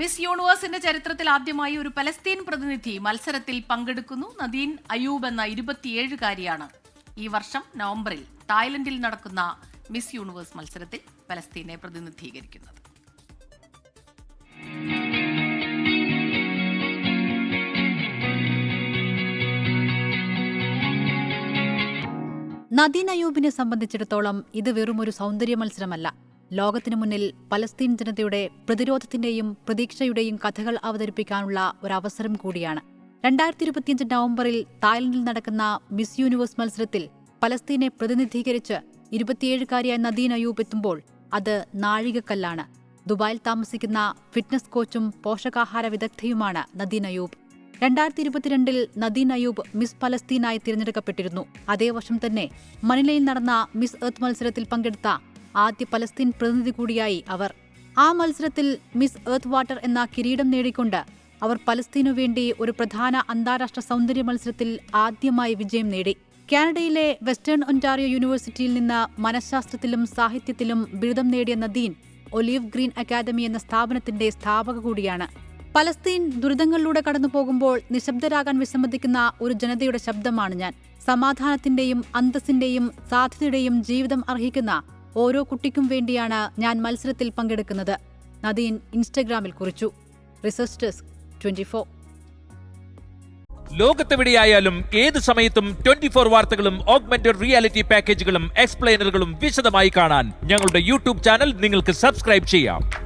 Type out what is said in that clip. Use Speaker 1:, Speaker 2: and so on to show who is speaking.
Speaker 1: Miss യൂണിവേഴ്സിന്റെ ചരിത്രത്തിൽ ആദ്യമായി ഒരു പലസ്തീൻ പ്രതിനിധി മത്സരത്തിൽ പങ്കെടുക്കുന്നു. നദീൻ അയൂബ് എന്ന ഇരുപത്തിയേഴുകാരിയാണ് ഈ വർഷം നവംബറിൽ തായ്ലൻഡിൽ നടക്കുന്ന മിസ് യൂണിവേഴ്സ് മത്സരത്തിൽ പലസ്തീനെ പ്രതിനിധീകരിക്കുന്നത്.
Speaker 2: നദീൻ അയൂബിനെ സംബന്ധിച്ചിടത്തോളം ഇത് വെറും ഒരു സൗന്ദര്യ മത്സരമല്ല. ലോകത്തിനു മുന്നിൽ പലസ്തീൻ ജനതയുടെ പ്രതിരോധത്തിന്റെയും പ്രതീക്ഷയുടെയും കഥകൾ അവതരിപ്പിക്കാനുള്ള ഒരു അവസരം കൂടിയാണ്. രണ്ടായിരത്തി ഇരുപത്തിയഞ്ച് നവംബറിൽ തായ്ലൻഡിൽ നടക്കുന്ന മിസ് യൂണിവേഴ്സ് മത്സരത്തിൽ പലസ്തീനെ പ്രതിനിധീകരിച്ച് ഇരുപത്തിയേഴുകാരിയായ നദീൻ അയൂബ് എത്തുമ്പോൾ അത് നാഴികക്കല്ലാണ്. ദുബായിൽ താമസിക്കുന്ന ഫിറ്റ്നസ് കോച്ചും പോഷകാഹാര വിദഗ്ധയുമാണ് നദീൻ അയൂബ്. രണ്ടായിരത്തി ഇരുപത്തിരണ്ടിൽ നദീൻ അയൂബ് മിസ് പലസ്തീനായി തിരഞ്ഞെടുക്കപ്പെട്ടിരുന്നു. അതേ വർഷം തന്നെ മനിലയിൽ നടന്ന മിസ് എർത്ത് മത്സരത്തിൽ പങ്കെടുത്ത ആദ്യ പലസ്തീൻ പ്രതിനിധി കൂടിയായി അവർ. ആ മത്സരത്തിൽ മിസ് എർത്ത് വാട്ടർ എന്ന കിരീടം നേടിക്കൊണ്ട് അവർ പലസ്തീനു വേണ്ടി ഒരു പ്രധാന അന്താരാഷ്ട്ര സൗന്ദര്യ മത്സരത്തിൽ ആദ്യമായി വിജയം നേടി. കാനഡയിലെ വെസ്റ്റേൺ ഒന്റാറിയോ യൂണിവേഴ്സിറ്റിയിൽ നിന്ന് മനഃശാസ്ത്രത്തിലും സാഹിത്യത്തിലും ബിരുദം നേടിയ നദീൻ ഒലീവ് ഗ്രീൻ അക്കാദമി എന്ന സ്ഥാപനത്തിന്റെ സ്ഥാപക കൂടിയാണ്. പലസ്തീൻ ദുരിതങ്ങളിലൂടെ കടന്നു പോകുമ്പോൾ നിശബ്ദരാകാൻ വിസമ്മതിക്കുന്ന ഒരു ജനതയുടെ ശബ്ദമാണ് ഞാൻ. സമാധാനത്തിന്റെയും അന്തസ്സിന്റെയും സാധ്യതയുടെയും ജീവിതം അർഹിക്കുന്ന ഓരോ കുട്ടിക്കും വേണ്ടിയാണ് ഞാൻ മത്സരത്തിൽ പങ്കെടുക്കുന്നത്. നദീൻ ഇൻസ്റ്റഗ്രാമിൽ കുറിച്ചു. റിസർച്ച് ഡെസ്ക് ട്വന്റി
Speaker 3: ലോകത്തെവിടെയായാലും ഏത് സമയത്തും ട്വന്റി ഫോർ വാർത്തകളും ഓഗ്മെന്റഡ് റിയാലിറ്റി പാക്കേജുകളും എക്സ്പ്ലെയിനറുകളും വിശദമായി കാണാൻ ഞങ്ങളുടെ യൂട്യൂബ് ചാനൽ നിങ്ങൾക്ക് സബ്സ്ക്രൈബ് ചെയ്യാം.